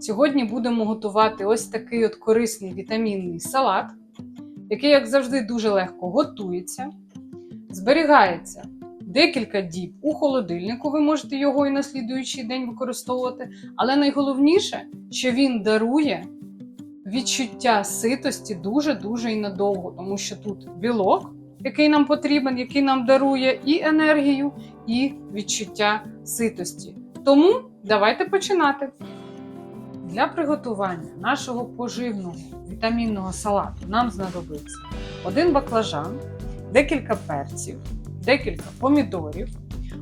Сьогодні будемо готувати ось такий от корисний вітамінний салат, який, як завжди, дуже легко готується, зберігається декілька діб у холодильнику. Ви можете його і на слідуючий день використовувати. Але найголовніше, що він дарує відчуття ситості дуже-дуже і надовго, тому що тут білок, який нам потрібен, який нам дарує і енергію, і відчуття ситості. Тому давайте починати. Для приготування нашого поживного вітамінного салату нам знадобиться один баклажан, декілька перців, декілька помідорів.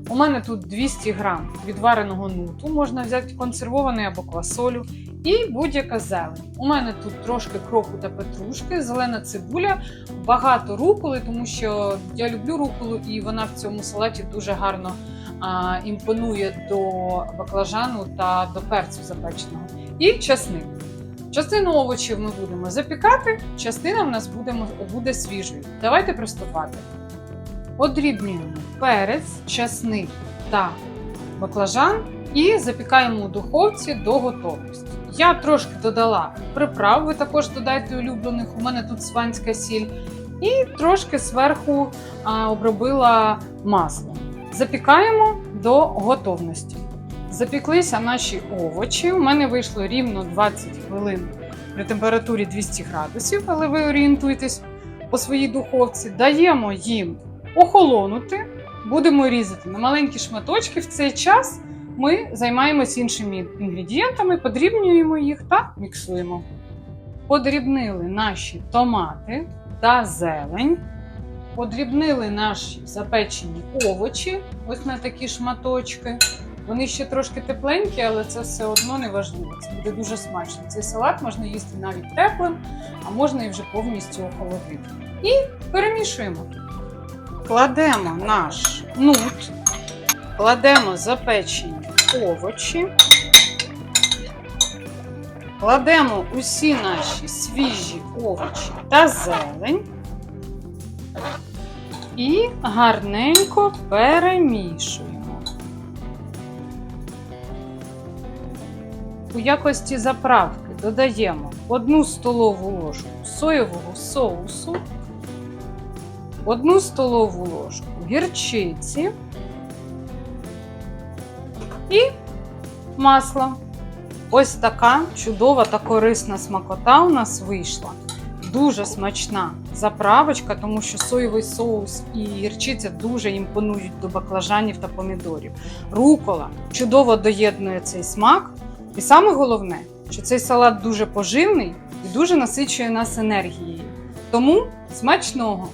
У мене тут 200 грам відвареного нуту, можна взяти консервований або квасолю, і будь-яка зелень. У мене тут трошки кропу та петрушки, зелена цибуля, багато руколи, тому що я люблю руколу, і вона в цьому салаті дуже гарно а, імпонує до баклажану та до перцю запеченого. І часник. Частину овочів ми будемо запікати, частина в нас буде, буде свіжою. Давайте приступати. Подрібнюємо перець, часник та баклажан і запікаємо у духовці до готовності. Я трошки додала приправ, ви також додайте улюблених. У мене тут сванська сіль, і трошки зверху а, обробила маслом. Запікаємо до готовності. Запіклися наші овочі. У мене вийшло рівно 20 хвилин при температурі 200 градусів, але ви орієнтуйтесь по своїй духовці. Даємо їм охолонути, будемо різати на маленькі шматочки. В цей час ми займаємось іншими інгредієнтами, подрібнюємо їх та міксуємо. Подрібнили наші томати та зелень. Подрібнили наші запечені овочі, ось на такі шматочки. Вони ще трошки тепленькі, але це все одно не важливо. Це буде дуже смачно. Цей салат можна їсти навіть теплим, а можна і вже повністю охолодити. І перемішуємо. Кладемо наш нут, кладемо запечені овочі, кладемо усі наші свіжі овочі та зелень. І гарненько перемішуємо. У якості заправки додаємо 1 столову ложку соєвого соусу, 1 столову ложку гірчиці і масло. Ось така чудова та корисна смакота у нас вийшла. Дуже смачна заправочка, тому що соєвий соус і гірчиця дуже імпонують до баклажанів та помідорів. Рукола чудово доєднує цей смак. І саме головне, що цей салат дуже поживний і дуже насичує нас енергією. Тому смачного!